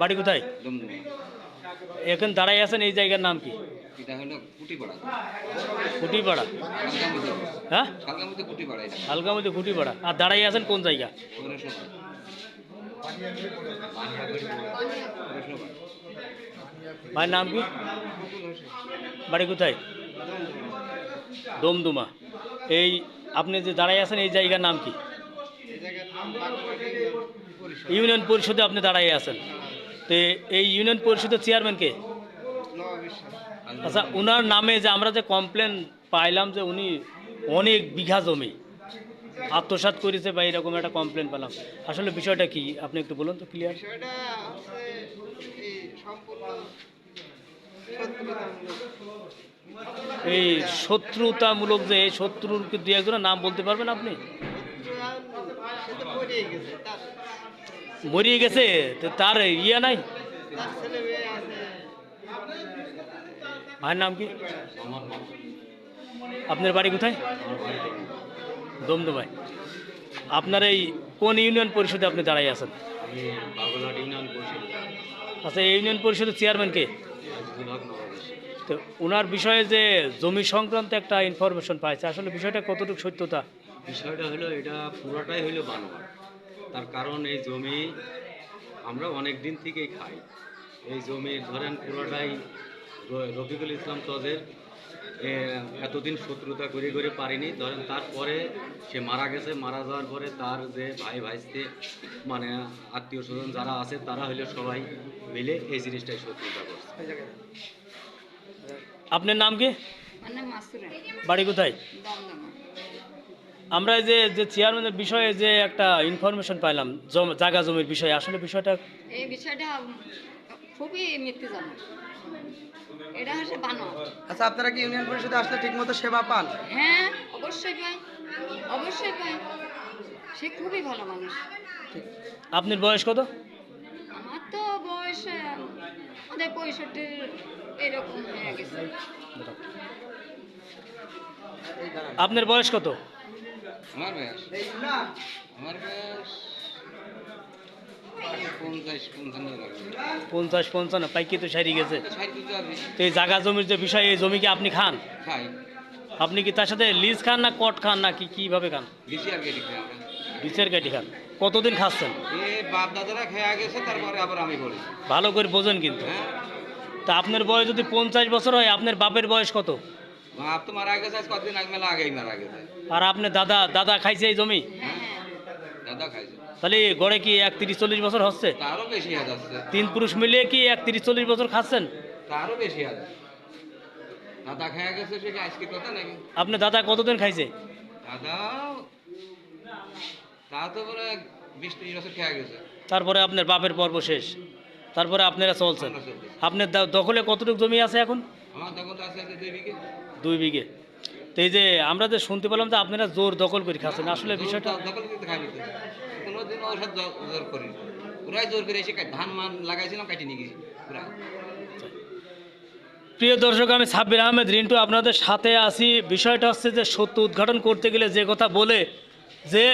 বাড়ি কোথায়? এখন দাঁড়াই আছেন এই জায়গার নাম কি? এটা কুটিপাড়া। হ্যাঁ? কুটিপাড়া আর দাঁড়াই আছেন কোন জায়গা? নাম কি? বাড়ি কোথায়? দমদুমা। এই আপনি যে দাঁড়াই আছেন এই জায়গার নাম কি? ইউনিয়ন পরিষদে আপনি দাঁড়াই আছেন। তো এই ইউনিয়ন পরিষদের চেয়ারম্যান কে? আচ্ছা ওনার নামে যে আমরা যে কমপ্লেন পাইলাম যে উনি অনেক বিঘা জমি আত্মসাৎ করেছে বা এরকম একটা কমপ্লেন পেলাম। আসলে বিষয়টা কি? আপনি একটু বলুন তো ক্লিয়ার এই শত্রুতামূলক যে এই শত্রুর দু একজনের নাম বলতে পারবেন আপনি সে তো পড়েই গেছে তার মরিয়ে গেছে, তো তার ইয়ে নাই? ভাইয়ের নাম কি? আপনার বাড়ি কোথায়? দমদমায় আপনার এই কোন ইউনিয়ন পরিষদে আপনি দাঁড়াই আছেন? আচ্ছা ইউনিয়ন পরিষদের চেয়ারম্যান কে? তো ওনার বিষয়ে যে জমি সংক্রান্ত একটা ইনফরমেশন পাইছে, আসলে বিষয়টা কতটুকু সত্যতা? বিষয়টা হলো, এটা পুরোটাই হলো বানোয়ার তার কারণ এই জমি আমরা অনেক দিন থেকেই খাই। এই জমি ধরেন পুরোটাই রফিকুল ইসলাম তদের এতদিন শত্রুতা করে করে পারিনি। ধরেন তারপরে সে মারা গেছে। মারা যাওয়ার পরে তার যে ভাই ভাইস্তে মানে আত্মীয় স্বজন যারা আছে তারা হইল সবাই মিলে এই জিনিসটাই শত্রুতা করছে। আপনার নাম কি? বাড়ি কোথায়? দমদমা। আমরা এই যে যে চেয়ারম্যানের বিষয়ে যে একটা ইনফরমেশন পাইলাম জায়গা জমির বিষয়ে আসলে বিষয়টা? এই বিষয়টা খুবই মৃত্যুজনক এটা হচ্ছে বানো আচ্ছা আপনারা কি ইউনিয়ন পরিষদে আসলে ঠিকমতো সেবা পান? হ্যাঁ অবশ্যই পাই। অবশ্যই পাই। সে খুবই ভালো মানুষ। আপনার বয়স কত? আমার তো বয়স আমাদের পঁয়ষট্টির এরকম হয়ে গেছে। আপনার বয়স কত? আমার বয়স? আমার বয়স পঞ্চাশ পঞ্চান্ন পাইকি তো সারি গেছে। তো এই জায়গা জমির যে বিষয় এই জমি কি আপনি খান? আপনি কি তার সাথে লিজ খান না কট খান না কি কীভাবে খান? বিচার কাটি খান। কতদিন খাচ্ছেন? এ বাপ দাদারা খেয়ে গেছে তারপরে আবার আমি বলি। ভালো করে বোঝেন কিন্তু। হ্যাঁ। তা আপনার বয়স যদি পঞ্চাশ বছর হয় আপনার বাপের বয়স কত? বাপ তো মারা গেছে আজ কতদিন আগে মেলা আগেই মারা গেছে আর আপনার দাদা দাদা খাইছে এই জমি? হ্যাঁ দাদা খাইছে। তাহলে গড়ে কি এক তিরিশ চল্লিশ বছর হচ্ছে? তারও বেশি হাত আসছে তিন পুরুষ মিলিয়ে কি এক তিরিশ চল্লিশ বছর খাচ্ছেন? তারও বেশি হাত দাদা খেয়ে গেছে সে আজকে কথা নাকি? আপনার দাদা কতদিন খাইছে? দাদা তা তো বলে বিশ ত্রিশ বছর খেয়ে গেছে। তারপরে আপনার বাপের পর্ব শেষ। তারপরে আপনারা চলছেন। আপনার দখলে কতটুকু জমি আছে এখন? দুই বিঘে। তো এই যে আমরা যে শুনতে পেলাম যে আপনারা জোর দখল করে খাচ্ছেন আসলে বিষয়টা দখল করতে খাইনি কোনোদিন ওর জোর- জোর করি ওরাই জোর করে এসে ধান মান লাগাইছিলাম কাটি নিয়ে গেছি প্রিয় দর্শক আমি সাব্বির আহমেদ রিন্টু আপনাদের সাথে আছি। বিষয়টা হচ্ছে যে সত্য উদ্ঘাটন করতে গেলে যে কথা বলে যে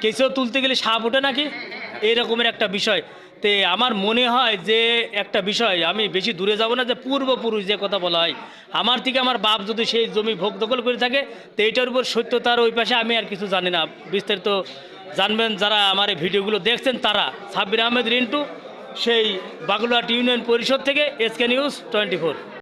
কেঁচো তুলতে গেলে সাপ ওঠে নাকি? এইরকমের একটা বিষয়। তে আমার মনে হয় যে একটা বিষয়, আমি বেশি দূরে যাব না যে পূর্বপুরুষ যে কথা বলা হয়। আমার থেকে আমার বাপ যদি সেই জমি ভোগ দখল করে থাকে, তো এইটার উপর সত্যতার ওই পাশে আমি আর কিছু জানি না। বিস্তারিত জানবেন যারা আমার এই ভিডিওগুলো দেখছেন তারা। সাব্বির আহমেদ রিন্টু, সেই বাগুলাট ইউনিয়ন পরিষদ থেকে এসকে নিউজ টোয়েন্টি